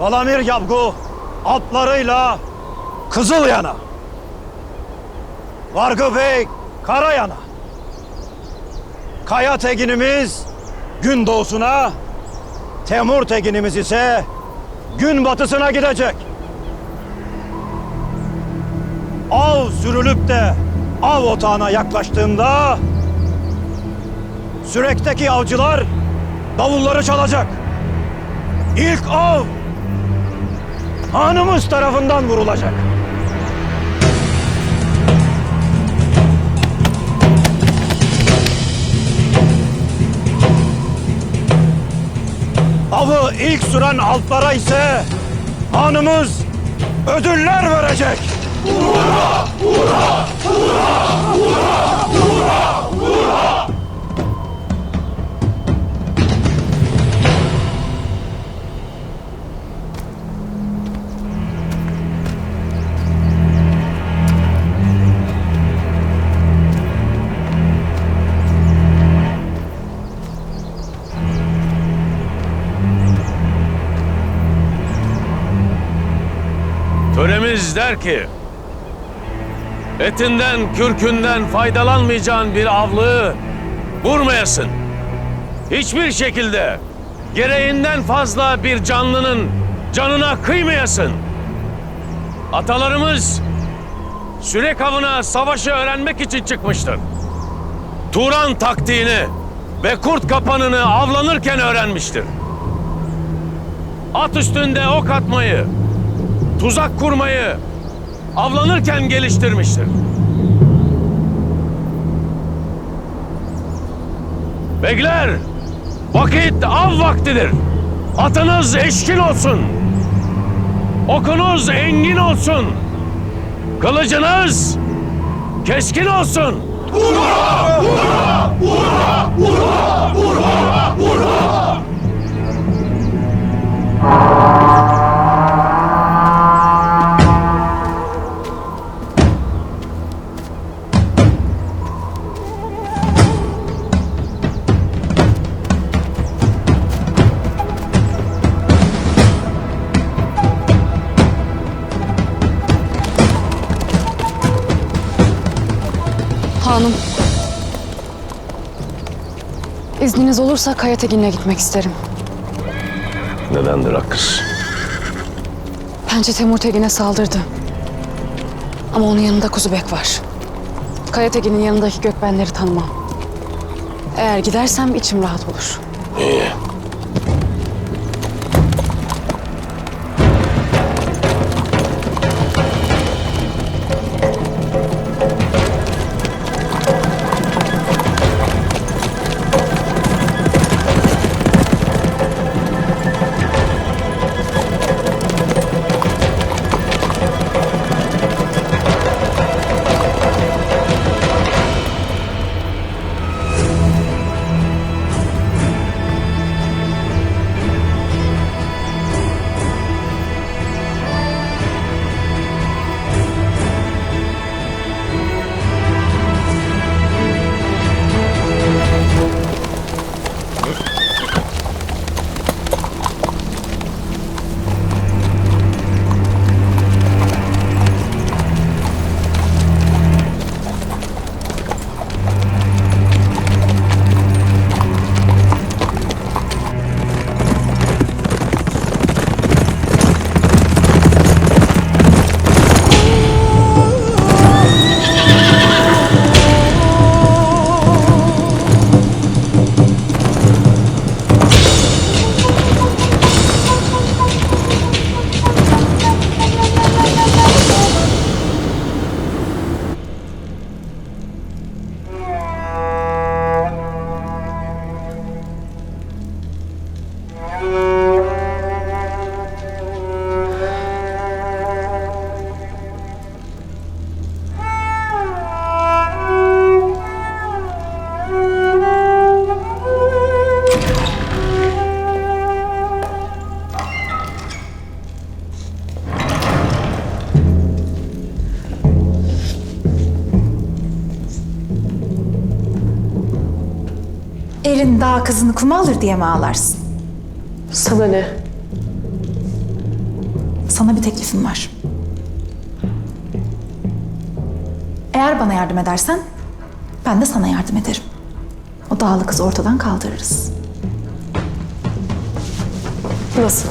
Valamir Yavgu atlarıyla Kızılyana. Vargı Bey Karayana. Kaya teginimiz gün doğusuna, Temur teginimiz ise gün batısına gidecek. Av sürülüp de av otağına yaklaştığında sürekteki avcılar davulları çalacak. İlk av hanımız tarafından vurulacak. Avı ilk süren altlara ise hanımız ödüller verecek. Töremiz der ki, etinden, kürkünden faydalanmayacağın bir avlığı vurmayasın. Hiçbir şekilde gereğinden fazla bir canlının canına kıymayasın. Atalarımız sürek avına savaşı öğrenmek için çıkmıştır. Turan taktiğini ve kurt kapanını avlanırken öğrenmiştir. At üstünde ok atmayı, tuzak kurmayı avlanırken geliştirmiştir. Beyler, vakit av vaktidir. Atınız eşkin olsun. Okunuz engin olsun. Kılıcınız keskin olsun. Hanım. İzniniz olursa Kaya Tegin'le gitmek isterim. Nedendir Hakkız? Pençe Temur Tegin'e saldırdı. Ama onun yanında Kuzubek var. Kaya Tegin'in yanındaki gökbenleri tanımam. Eğer gidersem içim rahat olur. Elin dağ kızını kuma alır diye mi ağlarsın? Sana ne? Sana bir teklifim var. Eğer bana yardım edersen ben de sana yardım ederim. O dağlı kızı ortadan kaldırırız. Nasıl?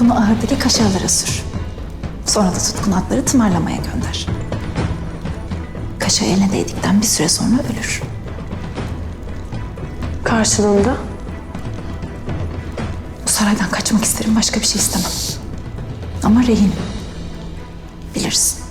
Bunu ahırdaki kaşarlara sür. Sonra da tutkun atları tımarlamaya gönder. Kaşa eline değdikten bir süre sonra ölür. Karşılığında? Bu saraydan kaçmak isterim, başka bir şey istemem. Ama rehin. Bilirsin.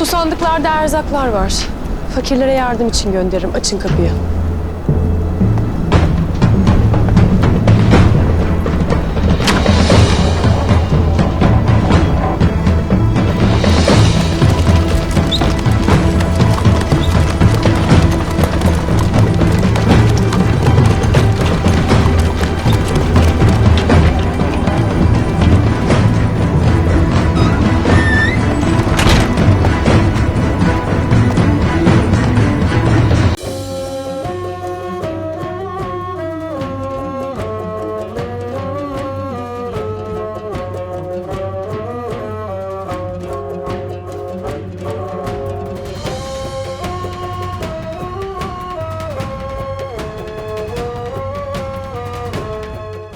Bu sandıklarda erzaklar var. Fakirlere yardım için gönderirim. Açın kapıyı.